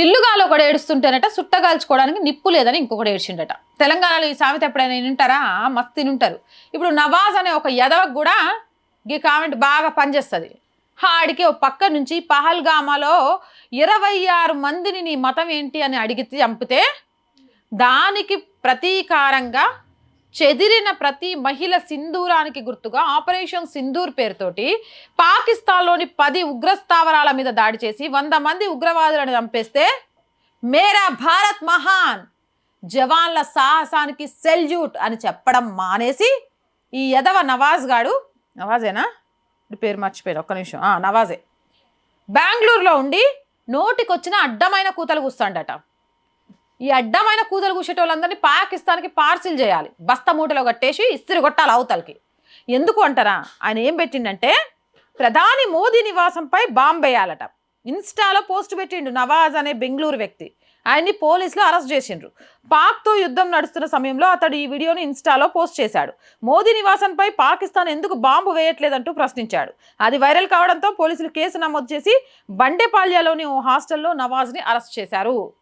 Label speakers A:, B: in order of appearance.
A: ఇల్లుగాలో ఒకడు ఏడుస్తుంటేనట సుట్టగాల్చుకోవడానికి నిప్పు లేదని ఇంకొకటి ఏడ్చిండట. తెలంగాణలో ఈ సామెత ఎప్పుడైనా వింటారా? మస్తు తినుంటారు ఇప్పుడు నవాజ్ అనే ఒక యదవకు కూడా ఈ కామెంట్ బాగా పనిచేస్తుంది. ఆడికి ఓ పక్క నుంచి పహల్గామాలో ఇరవై ఆరు మందిని నీ మతం ఏంటి అని అడిగితే చంపితే దానికి ప్రతీకారంగా చెదిరిన ప్రతి మహిళ సింధూరానికి గుర్తుగా ఆపరేషన్ సింధూర్ పేరుతోటి పాకిస్తాన్లోని పది ఉగ్రస్థావరాల మీద దాడి చేసి వంద మంది ఉగ్రవాదులను చంపేస్తే మేరా భారత్ మహాన్ జవాన్ల సాహసానికి సెల్యూట్ అని చెప్పడం మానేసి ఈ యదవ నవాజ్ గాడు నవాజేనా? పేరు మర్చిపోయాను ఒక్క నిమిషం. నవాజే. బెంగళూరులో ఉండి నోటికొచ్చిన అడ్డమైన కూతలు కూస్తాడట. ఈ అడ్డమైన కూతలు కూసేటోళ్ళందరినీ పాకిస్తాన్కి పార్సిల్ చేయాలి. బస్తా మూటలో కట్టేసి ఇస్త్రీ కొట్టాలి అవతలకి. ఎందుకు అంటారా? ఆయన ఏం పెట్టిండంటే ప్రధాని మోదీ నివాసంపై బాంబ్ వేయాలట. ఇన్స్టాలో పోస్ట్ పెట్టిండు నవాజ్ అనే బెంగళూరు వ్యక్తి. ఆయన్ని పోలీసులు అరెస్ట్ చేసిండ్రు. పాక్తో యుద్ధం నడుస్తున్న సమయంలో అతడు ఈ వీడియోని ఇన్స్టాలో పోస్ట్ చేశాడు. మోదీ నివాసంపై పాకిస్తాన్ ఎందుకు బాంబు వేయట్లేదంటూ ప్రశ్నించాడు. అది వైరల్ కావడంతో పోలీసులు కేసు నమోదు చేసి బండేపాల్యాలోని ఓ హాస్టల్లో నవాజ్ని అరెస్ట్ చేశారు.